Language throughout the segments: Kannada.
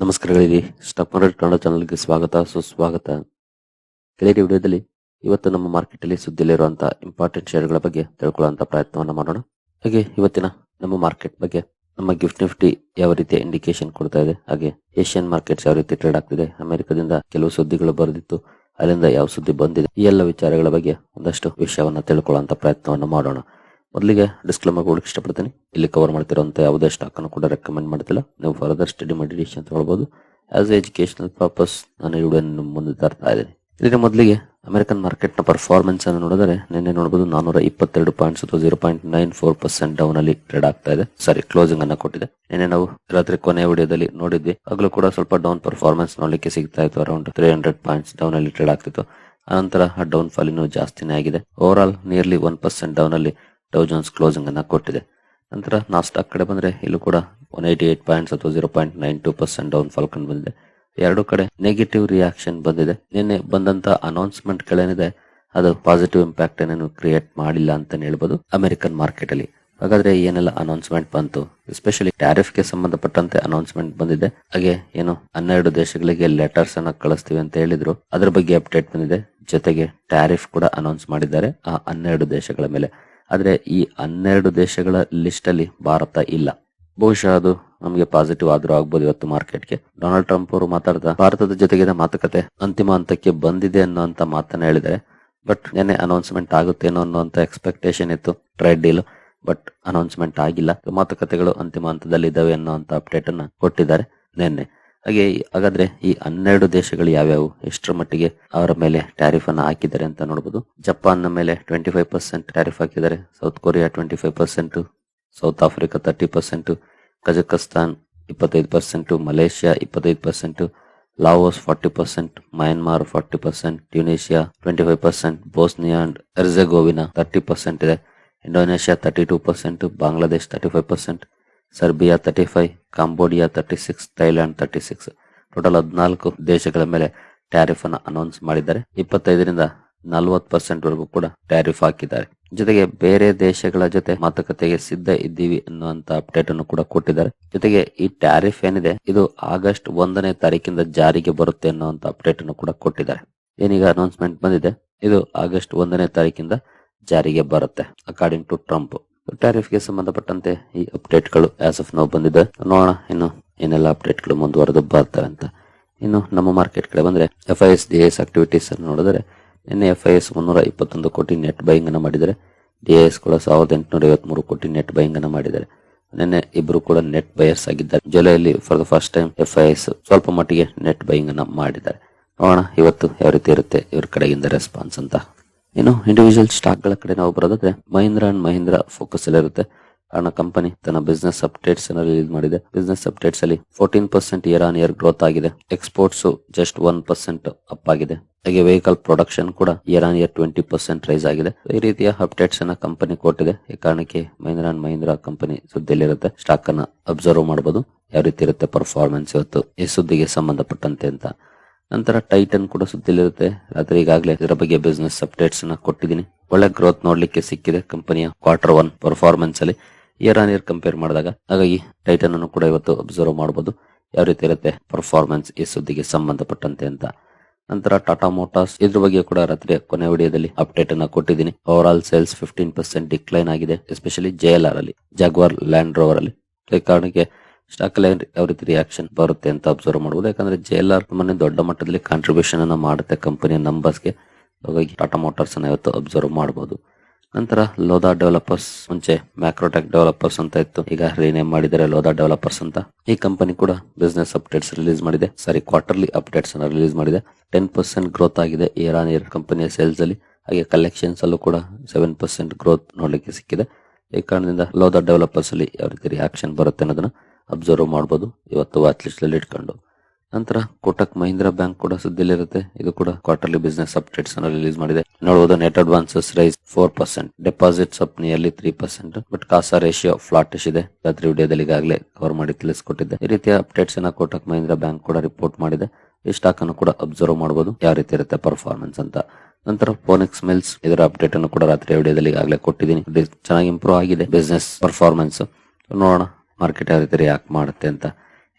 ನಮಸ್ಕಾರಗಳಿರಿ. ಸ್ಟಾಕ್ ಮಾರ್ಕೆಟ್ ಕನ್ನಡ ಚಾನಲ್ಗೆ ಸ್ವಾಗತ, ಸುಸ್ವಾಗತ. ಕೆಳಗೆ ವಿಡಿಯೋದಲ್ಲಿ ಇವತ್ತು ನಮ್ಮ ಮಾರ್ಕೆಟ್ ಅಲ್ಲಿ ಸುದ್ದಿಲಿರುವಂತಹ ಇಂಪಾರ್ಟೆಂಟ್ ಶೇರ್ಗಳ ಬಗ್ಗೆ ತಿಳ್ಕೊಳ್ಳುವಂತಹ ಪ್ರಯತ್ನವನ್ನು ಮಾಡೋಣ. ಹಾಗೆ ಇವತ್ತಿನ ನಮ್ಮ ಮಾರ್ಕೆಟ್ ಬಗ್ಗೆ ನಮ್ಮ ಗಿಫ್ಟ್ ನಿಫ್ಟಿ ಯಾವ ರೀತಿಯ ಇಂಡಿಕೇಶನ್ ಕೊಡ್ತಾ ಇದೆ, ಹಾಗೆ ಏಷ್ಯನ್ ಮಾರ್ಕೆಟ್ಸ್ ಯಾವ ರೀತಿ ಟ್ರೇಡ್ ಆಗ್ತಿದೆ, ಅಮೆರಿಕದಿಂದ ಕೆಲವು ಸುದ್ದಿಗಳು ಬರೆದಿತ್ತು, ಅಲ್ಲಿಂದ ಯಾವ ಸುದ್ದಿ ಬಂದಿದೆ, ಈ ಎಲ್ಲ ವಿಚಾರಗಳ ಬಗ್ಗೆ ಒಂದಷ್ಟು ವಿಷಯವನ್ನ ತಿಳ್ಕೊಳ್ಳುವಂತ ಪ್ರಯತ್ನವನ್ನು ಮಾಡೋಣ. ಮೊದಲಿಗೆ ಡಿಸ್ಕ್ಲೇಮರ್ ಕೊಡಕ್ಕೆ ಇಷ್ಟಪಡ್ತೀನಿ. ಇಲ್ಲಿ ಕವರ್ ಮಾಡ್ತಿರೋಂಥ ಯಾವುದೇ ಸ್ಟಾಕ್ ಅನ್ನು ಕೂಡ ರೆಕಮೆಂಡ್ ಮಾಡ್ತಿಲ್ಲ. ನೀವು ಫರ್ದರ್ ಸ್ಟಡಿ ಮೆಡಿಟೇಷನ್ ಅಂತ ಹೇಳ್ಬೋದು. ಆಸ್ ಎಜುಕೇಶನಲ್ ಪರ್ಪಸ್ ನಾನು ಈ ಮುಂದೆ ತರ್ತಾ ಇದ್ದೀನಿ. ಇದರ ಮೊದಲಿಗೆ ಅಮೆರಿಕನ್ ಮಾರ್ಕೆಟ್ನ ಪರ್ಫಾರ್ಮೆನ್ಸ್ ಅನ್ನು ನೋಡಿದರೆ ನಿನ್ನೆ ನೋಡಬಹುದು ನಾನೂರ ಇಪ್ಪತ್ತೆರಡು ಪಾಯಿಂಟ್ಸ್ ಅಥವಾ zero point nine four percent down ಅಲ್ಲಿ ಟ್ರೇಡ್ ಆಗ್ತಾ ಇದೆ. ಸಾರಿ ಕ್ಲೋಸಿಂಗ್ ಅನ್ನ ಕೊಟ್ಟಿದೆ. ನಿನ್ನೆ ನಾವು ರಾತ್ರಿ ಕೊನೆಯ ವಿಡಿಯೋದಲ್ಲಿ ನೋಡಿದ್ವಿ. ಆಗಲೂ ಕೂಡ ಸ್ವಲ್ಪ ಡೌನ್ ಪರ್ಫಾರ್ಮೆನ್ಸ್ ನೋಡಲಿಕ್ಕೆ ಸಿಗ್ತಾ ಇತ್ತು. Around three hundred points down ಅಲ್ಲಿ ಟ್ರೇಡ್ ಆಗ್ತಿತ್ತು. ಆ ಡೌನ್ ಫಾಲ್ ಇನ್ನೂ ಜಾಸ್ತಿನೇ ಆಗಿದೆ. Overall nearly one percent down ಅಲ್ಲಿ ಡೌ ಜೋನ್ಸ್ ಕ್ಲೋಸಿಂಗ್ ಅನ್ನ ಕೊಟ್ಟಿದೆ. ನಂತರ ನಾಸ್ಟಾಕ್ ಕಡೆ ಬಂದ್ರೆ ಇಲ್ಲೂ ಕೂಡ ಒನ್ ಏಟಿ ಏಟ್ ಪಾಯಿಂಟ್ಸ್ ಅಥವಾ zero point nine two percent down fall ಕಂಡು ಬಂದಿದೆ. ಎರಡು ಕಡೆ ನೆಗೆಟಿವ್ ರಿಯಾಕ್ಷನ್ ಬಂದಿದೆ. ನಿನ್ನೆ ಬಂದಂತ ಅನೌನ್ಸ್ಮೆಂಟ್ ಗಳೇನಿದೆ, ಅದು ಪಾಸಿಟಿವ್ ಇಂಪ್ಯಾಕ್ಟ್ ಏನೇನು ಕ್ರಿಯೇಟ್ ಮಾಡಿಲ್ಲ ಅಂತ ಹೇಳ್ಬೋದು ಅಮೆರಿಕನ್ ಮಾರ್ಕೆಟ್ ಅಲ್ಲಿ. ಹಾಗಾದ್ರೆ ಏನೆಲ್ಲ ಅನೌನ್ಸ್ಮೆಂಟ್ ಬಂತು? ಎಸ್ಪೆಷಲಿ ಟ್ಯಾರಿಫ್ಗೆ ಸಂಬಂಧಪಟ್ಟಂತೆ ಅನೌನ್ಸ್ಮೆಂಟ್ ಬಂದಿದೆ. ಹಾಗೆ ಏನು ಹನ್ನೆರಡು ದೇಶಗಳಿಗೆ ಲೆಟರ್ಸ್ ಅನ್ನ ಕಳಿಸ್ತೀವಿ ಅಂತ ಹೇಳಿದ್ರು. ಅದ್ರ ಬಗ್ಗೆ ಅಪ್ಡೇಟ್ ಬಂದಿದೆ. ಜೊತೆಗೆ ಟ್ಯಾರಿಫ್ ಕೂಡ ಅನೌನ್ಸ್ ಮಾಡಿದ್ದಾರೆ ಆ ಹನ್ನೆರಡು ದೇಶಗಳ ಮೇಲೆ. ಆದ್ರೆ ಈ ಹನ್ನೆರಡು ದೇಶಗಳ ಲಿಸ್ಟ್ ಅಲ್ಲಿ ಭಾರತ ಇಲ್ಲ. ಬಹುಶಃ ಅದು ನಮಗೆ ಪಾಸಿಟಿವ್ ಆದ್ರೂ ಆಗ್ಬೋದು ಇವತ್ತು ಮಾರ್ಕೆಟ್ಗೆ ಡೊನಾಲ್ಡ್ ಟ್ರಂಪ್ ಅವರು ಮಾತಾಡ್ತಾ ಭಾರತದ ಜೊತೆಗಿನ ಮಾತುಕತೆ ಅಂತಿಮ ಹಂತಕ್ಕೆ ಬಂದಿದೆ ಅನ್ನುವಂತ ಮಾತನ್ನ ಹೇಳಿದರೆ ಬಟ್ ನೆನೆ ಅನೌನ್ಸ್ಮೆಂಟ್ ಆಗುತ್ತೇನೋ ಅನ್ನುವಂತ ಎಕ್ಸ್ಪೆಕ್ಟೇಷನ್ ಇತ್ತು ಟ್ರೇಡ್ ಡೀಲ್ ಬಟ್ ಅನೌನ್ಸ್ಮೆಂಟ್ ಆಗಿಲ್ಲ. ಮಾತುಕತೆಗಳು ಅಂತಿಮ ಹಂತದಲ್ಲಿ ಇದಾವೆ ಅನ್ನೋಂತ ಅಪ್ಡೇಟ್ ಅನ್ನ ಕೊಟ್ಟಿದ್ದಾರೆ ನಿನ್ನೆ. ಹಾಗೆ ಹಾಗಾದ್ರೆ ಈ ಹನ್ನೆರಡು ದೇಶಗಳು ಯಾವ್ಯಾವು? ಎಷ್ಟರ ಮಟ್ಟಿಗೆ ಅವರ ಮೇಲೆ ಟ್ಯಾರಿಫ್ ಅನ್ನ ಹಾಕಿದ್ದಾರೆ ಅಂತ ನೋಡಬಹುದು ಜಪಾನ್ನ ಮೇಲೆ ಟ್ವೆಂಟಿ ಫೈವ್ ಪರ್ಸೆಂಟ್ ಟ್ಯಾರಿಫ್ ಹಾಕಿದ್ದಾರೆ. South Korea twenty five percent South Africa thirty percent Kazakhstan ಇಪ್ಪತ್ತೈದು ಪರ್ಸೆಂಟ್ ಮಲೇಷ್ಯಾ ಇಪ್ಪತ್ತೈದು percent Laos forty percent Myanmar forty percent Tunisia twenty five percent Bosnia and thirty percent ಇದೆ. Indonesia thirty two percent Bangladesh thirty five percent Serbia thirty five Cambodia thirty six Thailand thirty six total ಹದಿನಾಲ್ಕು ದೇಶಗಳ ಮೇಲೆ ಟ್ಯಾರಿಫ್ ಅನ್ನು ಅನೌನ್ಸ್ ಮಾಡಿದ್ದಾರೆ. ಇಪ್ಪತ್ತೈದರಿಂದ ನಲವತ್ತು ಪರ್ಸೆಂಟ್ ವರೆಗೂ ಕೂಡ ಟ್ಯಾರಿಫ್ ಹಾಕಿದ್ದಾರೆ. ಜೊತೆಗೆ ಬೇರೆ ದೇಶಗಳ ಜೊತೆ ಮಾತುಕತೆಗೆ ಸಿದ್ಧ ಇದ್ದೀವಿ ಅನ್ನುವಂತ ಅಪ್ಡೇಟ್ ಅನ್ನು ಕೂಡ ಕೊಟ್ಟಿದ್ದಾರೆ. ಜೊತೆಗೆ ಈ ಟ್ಯಾರಿಫ್ ಏನಿದೆ, ಇದು ಆಗಸ್ಟ್ ಒಂದನೇ ತಾರೀಕಿಂದ ಜಾರಿಗೆ ಬರುತ್ತೆ ಅನ್ನುವಂತ ಅಪ್ಡೇಟ್ ಅನ್ನು ಕೂಡ ಕೊಟ್ಟಿದ್ದಾರೆ. ಏನೀಗ ಅನೌನ್ಸ್ಮೆಂಟ್ ಬಂದಿದೆ, ಇದು ಆಗಸ್ಟ್ ಒಂದನೇ ತಾರೀಕಿಂದ ಜಾರಿಗೆ ಬರುತ್ತೆ ಅಕಾರ್ಡಿಂಗ್ ಟು ಟ್ರಂಪ್ ಟ್ಯಾರಿಫ್ಗೆ ಸಂಬಂಧಪಟ್ಟಂತೆ ಈ ಅಪ್ಡೇಟ್ಗಳು ಆಸ್ ಆಫ್ ನೋ ಬಂದಿದೆ. ನೋಡೋಣ ಇನ್ನು ಏನೆಲ್ಲ ಅಪ್ಡೇಟ್ಗಳು ಮುಂದುವರೆದು ಬರ್ತವೆ ಅಂತ. ಇನ್ನು ನಮ್ಮ ಮಾರ್ಕೆಟ್ ಕಡೆ ಬಂದ್ರೆ F I S D S activities ಅನ್ನು ನೋಡಿದ್ರೆ, ನಿನ್ನೆ ಎಫ್ ಐ ಎಸ್ ಮುನ್ನೂರ ಇಪ್ಪತ್ತೊಂದು ಕೋಟಿ ನೆಟ್ ಬೈಯಿಂಗ್ ಅನ್ನು ಮಾಡಿದರೆ ಡಿ ಎಸ್ ಕೂಡ ಸಾವಿರದ ಎಂಟುನೂರ ಐವತ್ಮೂರು ಕೋಟಿ ನೆಟ್ ಬೈಯಿಂಗ್ ಅನ್ನು ಮಾಡಿದ್ದಾರೆ. ನಿನ್ನೆ ಇಬ್ಬರು ಕೂಡ ನೆಟ್ ಬೈಯರ್ಸ್ ಆಗಿದ್ದಾರೆ. ಜುಲೈಲಿ for the first time F I S ಸ್ವಲ್ಪ ಮಟ್ಟಿಗೆ ನೆಟ್ ಬೈಯಿಂಗ್ ಅನ್ನು ಮಾಡಿದ್ದಾರೆ. ನೋಡೋಣ ಇವತ್ತು ಯಾವ ರೀತಿ ಇರುತ್ತೆ, ಇವ್ರ ಕಡೆಯಿಂದ ರೆಸ್ಪಾನ್ಸ್ ಅಂತ. ಇನ್ನು ಇಂಡಿವಿಜುವಲ್ ಸ್ಟಾಕ್ಗಳ ಕಡೆ ನಾವು ಬರೋದಾದ್ರೆ ಮಹೀಂದ್ರ ಅಂಡ್ ಮಹೀಂದ್ರ ಫೋಕಸ್ ಅಲ್ಲಿ ಇರುತ್ತೆ. ಕಾರಣ ಕಂಪನಿ ತನ್ನ ಬಿಸ್ನೆಸ್ ಅಪ್ಡೇಟ್ಸ್ ಅನ್ನು ರಿಲೀಸ್ ಮಾಡಿದೆ. ಬಿಸ್ನೆಸ್ ಅಪ್ಡೇಟ್ಸ್ ಅಲ್ಲಿ fourteen percent year on year growth ಆಗಿದೆ. Exports just one percent up ಆಗಿದೆ. ಹಾಗೆ ವೆಹಿಕಲ್ ಪ್ರೊಡಕ್ಷನ್ ಕೂಡ year on year twenty percent rise ಆಗಿದೆ. ಈ ರೀತಿಯ ಅಪ್ಡೇಟ್ಸ್ ಅನ್ನ ಕಂಪನಿ ಕೊಟ್ಟಿದೆ. ಈ ಕಾರಣಕ್ಕೆ ಮಹೀಂದ್ರ ಅಂಡ್ ಮಹೀಂದ್ರ ಕಂಪನಿ ಸುದ್ದಿಯಲ್ಲಿರುತ್ತೆ. ಸ್ಟಾಕ್ ಅನ್ನ ಅಬ್ಸರ್ವ್ ಮಾಡಬಹುದು ಯಾವ ರೀತಿ ಇರುತ್ತೆ ಪರ್ಫಾರ್ಮೆನ್ಸ್ ಇವತ್ತು, ಈ ಸುದ್ದಿಗೆ ಸಂಬಂಧಪಟ್ಟಂತೆ ಅಂತ. ನಂತರ ಟೈಟನ್ ಕೂಡ ಸುದ್ದಿಲಿರುತ್ತೆ. ರಾತ್ರಿ ಈಗಾಗಲೇ ಇದರ ಬಗ್ಗೆ ಬಿಸ್ನೆಸ್ ಅಪ್ಡೇಟ್ಸ್ನ ಕೊಟ್ಟಿದ್ದೀನಿ. ಒಳ್ಳೆ ಗ್ರೋತ್ ನೋಡ್ಲಿಕ್ಕೆ ಸಿಕ್ಕಿದೆ ಕಂಪನಿಯ ಕ್ವಾರ್ಟರ್ ಒನ್ ಪರ್ಫಾರ್ಮೆನ್ಸ್ ಅಲ್ಲಿ. ಇಯರ್ ಆನ್ ಇಯರ್ ಕಂಪೇರ್ ಮಾಡಿದಾಗ, ಹಾಗಾಗಿ ಟೈಟನ್ ಅನ್ನು ಕೂಡ ಇವತ್ತು ಅಬ್ಸರ್ವ್ ಮಾಡಬಹುದು ಯಾವ ರೀತಿ ಇರುತ್ತೆ ಪರ್ಫಾರ್ಮೆನ್ಸ್ ಈ ಸುದ್ದಿಗೆ ಸಂಬಂಧಪಟ್ಟಂತೆ ಅಂತ. ನಂತರ ಟಾಟಾ ಮೋಟಾರ್ಸ್ ಇದ್ರ ಬಗ್ಗೆ ಕೂಡ ರಾತ್ರಿ ಕೊನೆ ವಿಡಿಯೋದಲ್ಲಿ ಅಪ್ಡೇಟ್ ಅನ್ನ ಕೊಟ್ಟಿದ್ದೀನಿ. Overall sales fifteen percent decline ಆಗಿದೆ ಎಸ್ಪೆಷಲಿ ಜೆ ಎಲ್ ಆರ್ ಅಲ್ಲಿ ಜಾಗ್ವಾರ್ ಲ್ಯಾಂಡ್ ರೋವರ್ ಅಲ್ಲಿ. ಕಾರಣಕ್ಕೆ ಸ್ಟಾಕ್ ಅಲ್ಲಿ ಯಾವ ರೀತಿ ರಿಯಾಕ್ಷನ್ ಬರುತ್ತೆ ಅಂತ ಅಬ್ಸರ್ವ್ ಮಾಡಬಹುದು ಯಾಕಂದ್ರೆ ಜೆ ಎಲ್ ಆರ್ ತುಂಬಾನೇ ದೊಡ್ಡ ಮಟ್ಟದಲ್ಲಿ ಕಾಂಟ್ರಿಬ್ಯೂಷನ್ ಅನ್ನ ಮಾಡುತ್ತೆ ಕಂಪನಿಯ ನಂಬರ್ಸ್ಗೆ ಹಾಗಾಗಿ ಟಾಟಾ ಮೋಟಾರ್ಸ್ ಅನ್ನ ಇವತ್ತು ಅಬ್ಸರ್ವ್ ಮಾಡಬಹುದು ನಂತರ ಲೋದಾ ಡೆವಲಪರ್ಸ್ ಮುಂಚೆ ಮ್ಯಾಕ್ರೋಟೆಕ್ ಡೆವಲಪರ್ಸ್ ಅಂತ ಇತ್ತು ಈಗ ರೀನೇಮ್ ಮಾಡಿದರೆ ಲೋದಾ ಡೆವಲಪರ್ಸ್ ಅಂತ ಈ ಕಂಪನಿ ಕೂಡ ಬಿಸ್ನೆಸ್ ಅಪ್ಡೇಟ್ಸ್ ರಿಲೀಸ್ ಮಾಡಿದೆ ಸಾರಿ ಕ್ವಾರ್ಟರ್ಲಿ ಅಪ್ಡೇಟ್ಸ್ ಅನ್ನ ರಿಲೀಸ್ ಮಾಡಿದೆ ಟೆನ್ ಪರ್ಸೆಂಟ್ ಗ್ರೋತ್ ಆಗಿದೆ ಇಯರ್ ಆನ್ ಇಯರ್ ಕಂಪನಿಯ ಸೇಲ್ಸ್ ಅಲ್ಲಿ ಹಾಗೆ ಕಲೆಕ್ಷನ್ಸ್ ಅಲ್ಲೂ ಕೂಡ ಸೆವೆನ್ ಪರ್ಸೆಂಟ್ ಗ್ರೋತ್ ನೋಡ್ಲಿಕ್ಕೆ ಸಿಕ್ಕಿದೆ. ಈ ಕಾರಣದಿಂದ ಲೋದಾ ಡೆವಲಪರ್ಸ್ ಅಲ್ಲಿ ಯಾವ ರೀತಿ ರಿಯಾಕ್ಷನ್ ಬರುತ್ತೆ ಅನ್ನೋದನ್ನ ಅಬ್ಸರ್ವ್ ಮಾಡಬಹುದು ಇವತ್ತು ವಾಚ್ ಲಿಸ್ಟ್ ಅಲ್ಲಿ ಇಟ್ಕೊಂಡು. ನಂತರ ಕೋಟಕ್ ಮಹೀಂದ್ರ ಬ್ಯಾಂಕ್ ಕೂಡ ಸುದ್ದಿಲಿರುತ್ತೆ ಇದು ಕೂಡ ಕ್ವಾರ್ಟರ್ಲಿ ಬಿಸ್ನೆಸ್ ಅಪ್ಡೇಟ್ಸ್ ಅನ್ನು ರಿಲೀಸ್ ಮಾಡಿದೆ. ನೋಡಬಹುದು net advances rise four percent deposits up nearly three percent but CASA ratio flattish ಇದೆ. ರಾತ್ರಿ ವಿಡಿಯೋದಲ್ಲಿ ಈಗಾಗಲೇ ಕವರ್ ಮಾಡಿ ತಿಳಿಸ್ಕೊಟ್ಟಿದ್ದೆ. ಈ ರೀತಿಯ ಅಪ್ಡೇಟ್ಸ್ ಅನ್ನ ಕೋಟಕ್ ಮಹೀಂದ್ರ ಬ್ಯಾಂಕ್ ಕೂಡ ರಿಪೋರ್ಟ್ ಮಾಡಿದೆ. ಈ ಸ್ಟಾಕ್ ಅನ್ನು ಕೂಡ ಅಬ್ಸರ್ವ್ ಮಾಡಬಹುದು ಯಾವ ರೀತಿ ಇರುತ್ತೆ ಪರ್ಫಾರ್ಮೆನ್ಸ್ ಅಂತ. ನಂತರ ಫೋನಿಕ್ಸ್ ಮಿಲ್ಸ್ ಇದರ ಅಪ್ಡೇಟ್ ಅನ್ನು ಕೂಡ ರಾತ್ರಿ ವಿಡಿಯೋದಲ್ಲಿ ಈಗಾಗಲೇ ಕೊಟ್ಟಿದ್ದೀನಿ ಚೆನ್ನಾಗಿ ಇಂಪ್ರೂವ್ ಆಗಿದೆ ಬಿಸ್ನೆಸ್ ಪರ್ಫಾರ್ಮೆನ್ಸ್ ನೋಡೋಣ. ಮಾರ್ಕೆಟ್ ಯಾವ ರೀತಿ ರಿಯಾಕ್ಟ್ ಮಾಡುತ್ತೆ ಅಂತ.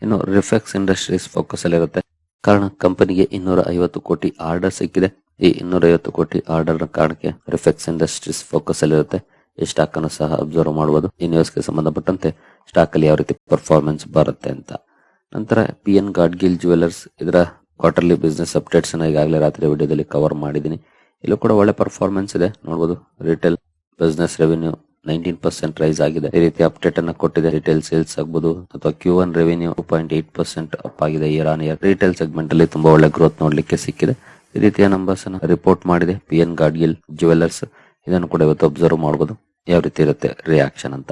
ಇನ್ನು ರಿಫ್ಲೆಕ್ಸ್ ಇಂಡಸ್ಟ್ರೀಸ್ ಫೋಕಸ್ ಅಲ್ಲಿ ಇರುತ್ತೆ. ಕಾರಣ ಕಂಪನಿಗೆ ಇನ್ನೂರ ಐವತ್ತು ಕೋಟಿ ಆರ್ಡರ್ ಸಿಕ್ಕಿದೆ. ಈ ಇನ್ನೂರ ಐವತ್ತು ಕೋಟಿ ಆರ್ಡರ್ ಕಾರಣಕ್ಕೆ ರಿಫ್ಲೆಕ್ಸ್ ಇಂಡಸ್ಟ್ರೀಸ್ ಫೋಕಸ್ ಅಲ್ಲಿರುತ್ತೆ ಈ ಸ್ಟಾಕ್ ಅನ್ನು ಸಹ ಅಬ್ಸರ್ವ್ ಮಾಡಬಹುದು ಈ ನ್ಯೂಸ್ಗೆ ಸಂಬಂಧಪಟ್ಟಂತೆ ಸ್ಟಾಕ್ ಅಲ್ಲಿ ಯಾವ ರೀತಿ ಪರ್ಫಾರ್ಮೆನ್ಸ್ ಬರುತ್ತೆ ಅಂತ. ನಂತರ ಪಿ ಎನ್ ಗಾಡ್ಗಿಲ್ ಜುವೆಲರ್ಸ್ ಇದರ ಕ್ವಾರ್ಟರ್ಲಿ ಬಿಸ್ನೆಸ್ ಅಪ್ಡೇಟ್ಸ್ ಅನ್ನ ಈಗಾಗಲೇ ರಾತ್ರಿ ವಿಡಿಯೋದಲ್ಲಿ ಕವರ್ ಮಾಡಿದ್ದೀನಿ. ಇಲ್ಲೂ ಕೂಡ ಒಳ್ಳೆ ಪರ್ಫಾರ್ಮೆನ್ಸ್ ಇದೆ. ನೋಡಬಹುದು retail business revenue nineteen percent rise ಆಗಿದೆ. ಈ ರೀತಿ ಅಪ್ಡೇಟ್ ಅನ್ನು ಕೊಟ್ಟಿದೆ. ರಿಟೇಲ್ ಸೇಲ್ಸ್ ಆಗಬಹುದು ಅಥವಾ Q one revenue point eight percent up ಆಗಿದೆ year on year retail segment ಅಲ್ಲಿ ತುಂಬಾ ಒಳ್ಳೆ ಗ್ರೋತ್ ನೋಡ್ಲಿಕ್ಕೆ ಸಿಕ್ಕಿದೆ. ಈ ರೀತಿಯ ನಂಬರ್ಸ್ ಅನ್ನ ರಿಪೋರ್ಟ್ ಮಾಡಿದೆ. ಪಿ ಎನ್ ಗಾಡ್ಗಿಲ್ ಜುವೆಲ್ಲರ್ಸ್ ಇದನ್ನು ಕೂಡ ಇವತ್ತು ಅಬ್ಸರ್ವ್ ಮಾಡಬಹುದು ಯಾವ ರೀತಿ ಇರುತ್ತೆ ರಿಯಾಕ್ಷನ್ ಅಂತ.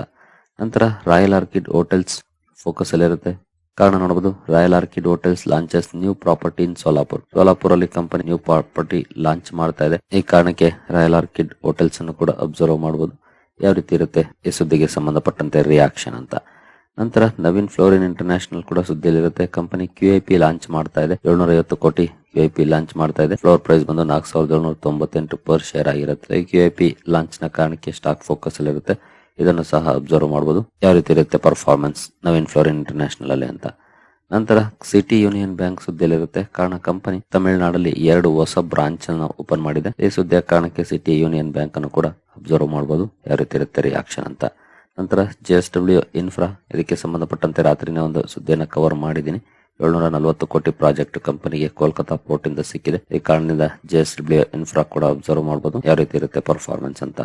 ನಂತರ ರಾಯಲ್ ಆರ್ಕಿಡ್ ಹೋಟೆಲ್ಸ್ ಫೋಕಸ್ ಅಲ್ಲಿ ಇರುತ್ತೆ. ಕಾರಣ ನೋಡಬಹುದು Royal Orchid Hotels launches new property in Solapur Solapur ಅಲ್ಲಿ ಕಂಪನಿ ನ್ಯೂ ಪ್ರಾಪರ್ಟಿ ಲಾಂಚ್ ಮಾಡ್ತಾ ಇದೆ. ಈ ಕಾರಣಕ್ಕೆ ರಾಯಲ್ ಆರ್ಕಿಡ್ ಹೋಟೆಲ್ಸ್ ಅನ್ನು ಕೂಡ ಅಬ್ಸರ್ವ್ ಮಾಡಬಹುದು ಯಾವ ರೀತಿ ಇರುತ್ತೆ? ಈ ಸುದ್ದಿಗೆ ಸಂಬಂಧಪಟ್ಟಂತೆ ರಿಯಾಕ್ಷನ್ ಅಂತ. ನಂತರ ನವೀನ್ ಫ್ಲೋರಿನ್ ಇಂಟರ್ನ್ಯಾಷನಲ್ ಕೂಡ ಸುದ್ದಿಯಲ್ಲಿರುತ್ತೆ. Company Q I P launch ಮಾಡ್ತಾ ಇದೆ. ಏಳ್ನೂರ ಐವತ್ತು ಕೋಟಿ ಕ್ಯೂ ಐ ಪಿ ಲಾಂಚ್ ಮಾಡ್ತಾ ಇದೆ. ಫ್ಲೋರ್ ಪ್ರೈಸ್ ಬಂದು ನಾಲ್ಕು ಸಾವಿರದ ಏಳ್ನೂರ ತೊಂಬತ್ತೆಂಟು ಪರ್ ಶೇರ್ ಆಗಿರುತ್ತೆ ಕ್ಯೂ ಐ ಪಿ ಲಾಂಚ್ನ ಕಾರಣಕ್ಕೆ ಸ್ಟಾಕ್ ಫೋಕಸ್ ಅಲ್ಲಿ ಇರುತ್ತೆ. ಇದನ್ನು ಸಹ ಅಬ್ಸರ್ವ್ ಮಾಡಬಹುದು ಯಾವ ರೀತಿ ಇರುತ್ತೆ ಪರ್ಫಾರ್ಮೆನ್ಸ್ ನವೀನ್ ಫ್ಲೋರಿನ್ ಇಂಟರ್ನ್ಯಾಷನಲ್ ಅಲ್ಲಿ ಅಂತ. ನಂತರ ಸಿಟಿ ಯೂನಿಯನ್ ಬ್ಯಾಂಕ್ ಸುದ್ದಿಯಲ್ಲಿರುತ್ತೆ. ಕಾರಣ ಕಂಪನಿ ತಮಿಳುನಾಡಲ್ಲಿ ಎರಡು ಹೊಸ ಬ್ರಾಂಚ್ ಅನ್ನು ಓಪನ್ ಮಾಡಿದೆ. ಈ ಸುದ್ದಿಯ ಕಾರಣಕ್ಕೆ ಸಿಟಿ ಯೂನಿಯನ್ ಬ್ಯಾಂಕ್ ಅನ್ನು ಕೂಡ ಅಬ್ಸರ್ವ್ ಮಾಡಬಹುದು ಯಾವ ರೀತಿ ಇರುತ್ತೆ ರಿಯಾಕ್ಷನ್ ಅಂತ. ನಂತರ ಜೆ ಎಸ್ ಡಬ್ಲ್ಯೂ ಇನ್ಫ್ರಾ, ಇದಕ್ಕೆ ಸಂಬಂಧಪಟ್ಟಂತೆ ರಾತ್ರಿನೇ ಒಂದು ಸುದ್ದಿಯನ್ನು ಕವರ್ ಮಾಡಿದ್ದೀನಿ. ಏಳ್ನೂರ ನಲವತ್ತು ಕೋಟಿ ಪ್ರಾಜೆಕ್ಟ್ ಕಂಪನಿಗೆ ಕೋಲ್ಕತಾ ಪೋರ್ಟ್ ಇಂದ ಸಿಕ್ಕಿದೆ. ಈ ಕಾರಣದಿಂದ ಜೆ ಎಸ್ ಡಬ್ಲ್ಯೂ ಇನ್ಫ್ರಾ ಕೂಡ ಅಬ್ಸರ್ವ್ ಮಾಡಬಹುದು ಯಾವ ರೀತಿ ಇರುತ್ತೆ ಪರ್ಫಾರ್ಮೆನ್ಸ್ ಅಂತ.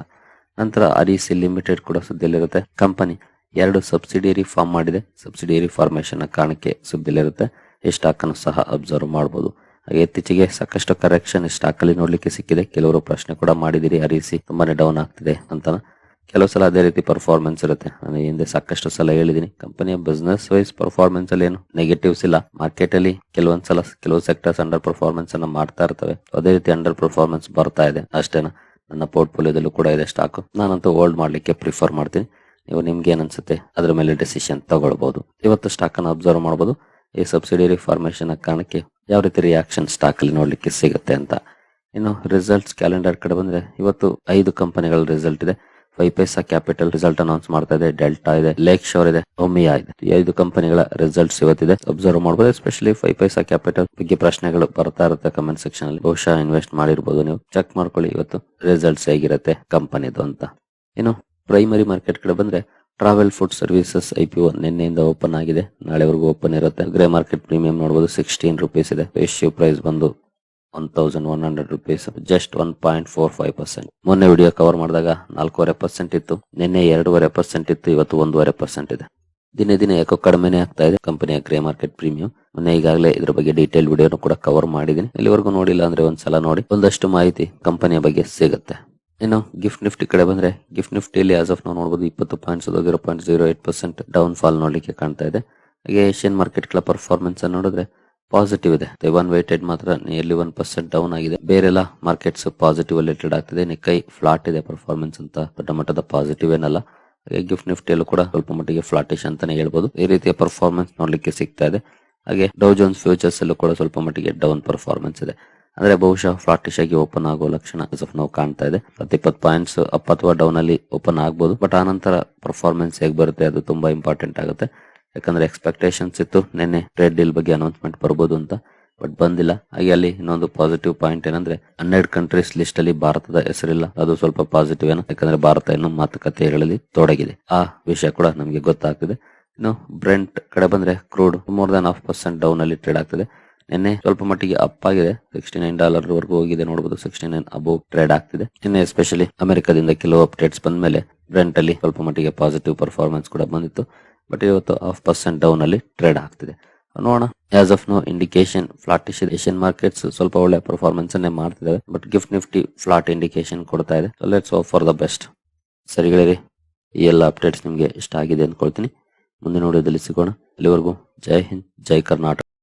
ನಂತರ ಅರಿಸಿ ಲಿಮಿಟೆಡ್ ಕೂಡ ಸುದ್ದಿಯಲ್ಲಿರುತ್ತೆ. ಕಂಪನಿ ಎರಡು ಸಬ್ಸಿಡಿಯರಿ ಫಾರ್ಮ್ ಮಾಡಿದೆ. ಸಬ್ಸಿಡಿಯರಿ ಫಾರ್ಮೇಶನ್ ಕಾರಣಕ್ಕೆ ಸುದ್ದಿಲಿರುತ್ತೆ. ಈ ಸ್ಟಾಕ್ ಅನ್ನು ಸಹ ಅಬ್ಸರ್ವ್ ಮಾಡಬಹುದು ಹಾಗೆ ಇತ್ತೀಚೆಗೆ ಸಾಕಷ್ಟು ಕರೆಕ್ಷನ್ ಸ್ಟಾಕ್ ಅಲ್ಲಿ ನೋಡ್ಲಿಕ್ಕೆ ಸಿಕ್ಕಿದೆ. ಕೆಲವರು ಪ್ರಶ್ನೆ ಕೂಡ ಮಾಡಿದಿರಿ ಅರಿಸಿ ತುಂಬಾನೇ ಡೌನ್ ಆಗ್ತಿದೆ ಅಂತ ಕೆಲವು ಸಲ ಅದೇ ರೀತಿ ಪರ್ಫಾರ್ಮೆನ್ಸ್ ಇರುತ್ತೆ. ನಾನು ಹಿಂದೆ ಸಾಕಷ್ಟು ಸಲ ಹೇಳಿದೀನಿ. ಕಂಪನಿಯ ಬಿಸ್ನೆಸ್ ವೈಸ್ ಪರ್ಫಾರ್ಮೆನ್ಸ್ ಅಲ್ಲಿ ಏನು ನೆಗೆಟಿವ್ಸ್ ಇಲ್ಲ. ಮಾರ್ಕೆಟ್ ಅಲ್ಲಿ ಕೆಲವೊಂದ್ ಸಲ ಕೆಲವು ಸೆಕ್ಟರ್ಸ್ ಅಂಡರ್ ಪರ್ಫಾರ್ಮೆನ್ಸ್ ಅನ್ನ ಮಾಡ್ತಾ ಇರ್ತವೆ. ಅದೇ ರೀತಿ ಅಂಡರ್ ಪರ್ಫಾರ್ಮೆನ್ಸ್ ಬರ್ತಾ ಇದೆ ಅಷ್ಟೇನಾ. ನನ್ನ ಪೋರ್ಟ್ಫೋಲಿಯೋದಲ್ಲೂ ಕೂಡ ಇದೆ ಸ್ಟಾಕ್ ನಾನಂತೂ ಹೋಲ್ಡ್ ಮಾಡ್ಲಿಕ್ಕೆ ಪ್ರಿಫರ್ ಮಾಡ್ತೀನಿ. ನೀವು ನಿಮ್ಗೆ ಏನ್ ಅನ್ಸುತ್ತೆ? ಅದ್ರ ಮೇಲೆ ಡಿಸಿಷನ್ ತಗೊಳ್ಬಹುದು ಇವತ್ತು ಸ್ಟಾಕ್ ಅನ್ನು ಅಬ್ಸರ್ವ್ ಮಾಡಬಹುದು ಈ ಸಬ್ಸಿಡಿಯರಿ ಫಾರ್ಮೇಶನ್ ಕಾರಣಕ್ಕೆ ಯಾವ ರೀತಿ ರಿಯಾಕ್ಷನ್ ಸ್ಟಾಕ್ ಅಲ್ಲಿ ನೋಡ್ಲಿಕ್ಕೆ ಸಿಗುತ್ತೆ ಅಂತ. ಇನ್ನು ರಿಸಲ್ಟ್ಸ್ ಕ್ಯಾಲೆಂಡರ್ ಕಡೆ ಬಂದ್ರೆ ಇವತ್ತು ಐದು ಕಂಪನಿಗಳ ರಿಸಲ್ಟ್ ಇದೆ. Five paisa capital result announce ಮಾಡ್ತಾ ಇದೆ. ಡೆಲ್ಟಾ ಇದೆ. ಲೇಕ್ ಶೋರ್ ಇದೆ. ಒಮಿಯಾ ಇದೆ. ಐದು ಕಂಪನಿಗಳ ರಿಸಲ್ಟ್ಸ್ ಇವತ್ತಿದೆ. ಅಬ್ಸರ್ವ್ ಮಾಡಬಹುದು ಎಸ್ಪೆಷಲಿ ಫೈವ್ ಪೈಸಾ ಕ್ಯಾಪಿಟಲ್ ಬಗ್ಗೆ ಪ್ರಶ್ನೆಗಳು ಬರ್ತಾ ಇರುತ್ತೆ ಕಮೆಂಟ್ ಸೆಕ್ಷನ್ ಅಲ್ಲಿ. ಬಹುಶಃ ಇನ್ವೆಸ್ಟ್ ಮಾಡಿರ್ಬೋದು ನೀವು. ಚೆಕ್ ಮಾಡ್ಕೊಳ್ಳಿ ಇವತ್ತು ರಿಸಲ್ಟ್ಸ್ ಹೇಗಿರುತ್ತೆ ಕಂಪನಿದು ಅಂತ. ಇನ್ನು ಪ್ರೈಮರಿ ಮಾರ್ಕೆಟ್ ಕಡೆ ಬಂದ್ರೆ travel food services I P ನಿನ್ನೆಯಿಂದ ಓಪನ್ ಆಗಿದೆ. ನಾಳೆವರೆಗೂ ಓಪನ್ ಇರುತ್ತೆ. ಗ್ರೇ ಮಾರ್ಕೆಟ್ ಪ್ರೀಮಿಯಂ ನೋಡಬಹುದು ಸಿಕ್ಸ್ಟೀನ್ ರುಪೀಸ್ ಇದೆ. ರೇಷ್ಯೋ ಪ್ರೈಸ್ ಬಂದು one thousand one hundred rupees just one point four five percent ಮೊನ್ನೆ ವಿಡಿಯೋ ಕವರ್ ಮಾಡಿದಾಗ ನಾಲ್ಕೂವರೆ ಪರ್ಸೆಂಟ್ ಇತ್ತು. ನಿನ್ನೆ ಎರಡೂವರೆ ಪರ್ಸೆಂಟ್ ಇತ್ತು. ಇವತ್ತು ಒಂದೂವರೆ ಪರ್ಸೆಂಟ್ ಇದೆ. ದಿನೇ ದಿನ ಯಾಕೋ ಕಡಿಮೆನೆ ಆಗ್ತಾ ಇದೆ. ಕಂಪನಿಯ ಗ್ರೇ ಮಾರ್ಕೆಟ್ ಪ್ರೀಮಿಯಂ ಮೊನ್ನೆ ಈಗಾಗಲೇ ಇದ್ರ ಬಗ್ಗೆ ಡೀಟೇಲ್ ವಿಡಿಯೋನು ಕೂಡ ಕವರ್ ಮಾಡಿದೀನಿ ಇಲ್ಲಿವರೆಗೂ ನೋಡಿಲ್ಲ ಅಂದ್ರೆ ಒಂದ್ಸಲ ನೋಡಿ. ಒಂದಷ್ಟು ಮಾಹಿತಿ ಕಂಪನಿಯ ಬಗ್ಗೆ ಸಿಗುತ್ತೆ. ಇನ್ನು ಗಿಫ್ಟ್ ನಿಫ್ಟಿ ಕಡೆ ಬಂದ್ರೆ ಗಿಫ್ಟ್ ನಿಫ್ಟಿ ನಿಫ್ಟಿಯಲ್ಲಿ ಆಸ್ ಆಫ್ ನಾವು ನೋಡಬಹುದು ಇಪ್ಪತ್ತು points zero point zero eight percent down fall ನೋಡಲಿಕ್ಕೆ ಕಾಣ್ತಾ ಇದೆ. ಹಾಗೆ ಏಷ್ಯನ್ ಮಾರ್ಕೆಟ್ಗಳ ಪರ್ಫಾರ್ಮೆನ್ಸ್ ಅನ್ನು ನೋಡಿದ್ರೆ ಪಾಸಿಟಿವ್ ಇದೆ. ಒನ್ ವೇಟೆಡ್ ಮಾತ್ರ ನಿಯರ್ಲಿ ಒನ್ ಪರ್ಸೆಂಟ್ ಡೌನ್ ಆಗಿದೆ. ಬೇರೆಲ್ಲ ಮಾರ್ಕೆಟ್ಸ್ ಪಾಸಿಟಿವ್ ರಿಲೇಟೆಡ್ ಆಗ್ತಿದೆ. ನಿಕ್ಕೈ ಫ್ಲಾಟ್ ಇದೆ ಪರ್ಫಾರ್ಮೆನ್ಸ್ ಅಂತ ದೊಡ್ಡ ಮಟ್ಟದ ಪಾಸಿಟಿವ್ ಏನಲ್ಲ. ಹಾಗೆ ಗಿಫ್ಟ್ ನಿಫ್ಟಿಯಲ್ಲೂ ಕೂಡ ಸ್ವಲ್ಪ ಮಟ್ಟಿಗೆ ಫ್ಲಾಟಿಶ್ ಅಂತಾನೆ ಹೇಳ್ಬೋದು. ಈ ರೀತಿಯ ಪರ್ಫಾರ್ಮೆನ್ಸ್ ನೋಡ್ಲಿಕ್ಕೆ ಸಿಗ್ತಾ ಇದೆ. ಹಾಗೆ ಡೌ ಜೋನ್ಸ್ ಫ್ಯೂಚರ್ಸ್ ಅಲ್ಲೂ ಕೂಡ ಸ್ವಲ್ಪ ಮಟ್ಟಿಗೆ ಡೌನ್ ಪರ್ಫಾರ್ಮೆನ್ಸ್ ಇದೆ. ಅಂದ್ರೆ ಬಹುಶಃ ಫ್ಲಾಟಿಶ್ ಆಗಿ ಓಪನ್ ಆಗೋ ಲಕ್ಷಣ ನಾವು ಕಾಣ್ತಾ ಇದೆ. ಪ್ರತಿ ಇಪ್ಪತ್ತು ಪಾಯಿಂಟ್ಸ್ ಅಪ್ ಅಥವಾ ಡೌನ್ ಅಲ್ಲಿ ಓಪನ್ ಆಗ್ಬೋದು. ಬಟ್ ಆನಂತರ ಪರ್ಫಾರ್ಮೆನ್ಸ್ ಹೇಗೆ ಬರುತ್ತೆ ಅದು ತುಂಬಾ ಇಂಪಾರ್ಟೆಂಟ್ ಆಗುತ್ತೆ. ಯಾಕಂದ್ರೆ ಎಕ್ಸ್ಪೆಕ್ಟೇಷನ್ಸ್ ಇತ್ತು. ನಿನ್ನೆ ಟ್ರೇಡ್ ಡೀಲ್ ಬಗ್ಗೆ ಅನೌನ್ಸ್ಮೆಂಟ್ ಬರಬಹುದು ಅಂತ. ಬಟ್ ಬಂದಿಲ್ಲ. ಹಾಗೆ ಅಲ್ಲಿ ಇನ್ನೊಂದು ಪಾಸಿಟಿವ್ ಪಾಯಿಂಟ್ ಏನಂದ್ರೆ ಹನ್ನೆರಡು ಕಂಟ್ರೀಸ್ ಲಿಸ್ಟ್ ಅಲ್ಲಿ ಭಾರತದ ಹೆಸರಿಲ್ಲ. ಅದು ಸ್ವಲ್ಪ ಪಾಸಿಟಿವ್ ಏನೋ. ಯಾಕಂದ್ರೆ ಭಾರತ ಇನ್ನು ಮಾತುಕತೆಗಳಲ್ಲಿ ತೊಡಗಿದೆ. ಆ ವಿಷಯ ಕೂಡ ನಮಗೆ ಗೊತ್ತಾಗ್ತದೆ. ಇನ್ನು ಬ್ರೆಂಟ್ ಕಡೆ ಬಂದ್ರೆ crude more than half percent down ಅಲ್ಲಿ ಟ್ರೇಡ್ ಆಗ್ತಿದೆ. ನಿನ್ನೆ ಸ್ವಲ್ಪ ಮಟ್ಟಿಗೆ ಅಪ್ ಆಗಿದೆ. ಸಿಕ್ಸ್ಟಿ ನೈನ್ ಡಾಲರ್ ವರೆಗೂ ಹೋಗಿದೆ. ನೋಡಬಹುದು ಸಿಕ್ಸ್ಟಿ ನೈನ್ ಅಬೋವ್ ಟ್ರೇಡ್ ಆಗ್ತಿದೆ. ನಿನ್ನೆ ಎಸ್ಪೆಷಲಿ ಅಮೆರಿಕದಿಂದ ಕೆಲವು ಅಪ್ಡೇಟ್ಸ್ ಬಂದ ಮೇಲೆ ಬ್ರೆಂಟ್ ಅಲ್ಲಿ ಸ್ವಲ್ಪ ಮಟ್ಟಿಗೆ ಪಾಸಿಟಿವ್ ಪರ್ಫಾರ್ಮೆನ್ಸ್ ಕೂಡ ಬಂದಿತ್ತು. ಬಟ್ ಇವತ್ತು ಹಾಫ್ ಪರ್ಸೆಂಟ್ ಡೌನ್ ಅಲ್ಲಿ ಟ್ರೇಡ್ ಆಗ್ತಿದೆ. ನೋಡೋಣ. As of no indication flat Asian markets ಸ್ವಲ್ಪ ಒಳ್ಳೆ ಪರ್ಫಾರ್ಮೆನ್ಸ್ ಅನ್ನೇ ಮಾಡ್ತಿದ್ದಾವೆ but GIFT Nifty flat indication ಕೊಡ್ತಾ ಇದೆ. ಲೆಟ್ಸ್ ಫಾರ್ ದ ಬೆಸ್ಟ್ ಸರಿಗಳಿರಿ ಈ ಎಲ್ಲ ಅಪ್ಡೇಟ್ಸ್ ನಿಮಗೆ ಇಷ್ಟ ಆಗಿದೆ ಅಂದ್ಕೊಳ್ತೀನಿ ಮುಂದಿನ ವಿಡಿಯೋದಲ್ಲಿ ಸಿಗೋಣ. ಅಲ್ಲಿವರೆಗೂ ಜೈ ಹಿಂದ್, ಜೈ ಕರ್ನಾಟಕ.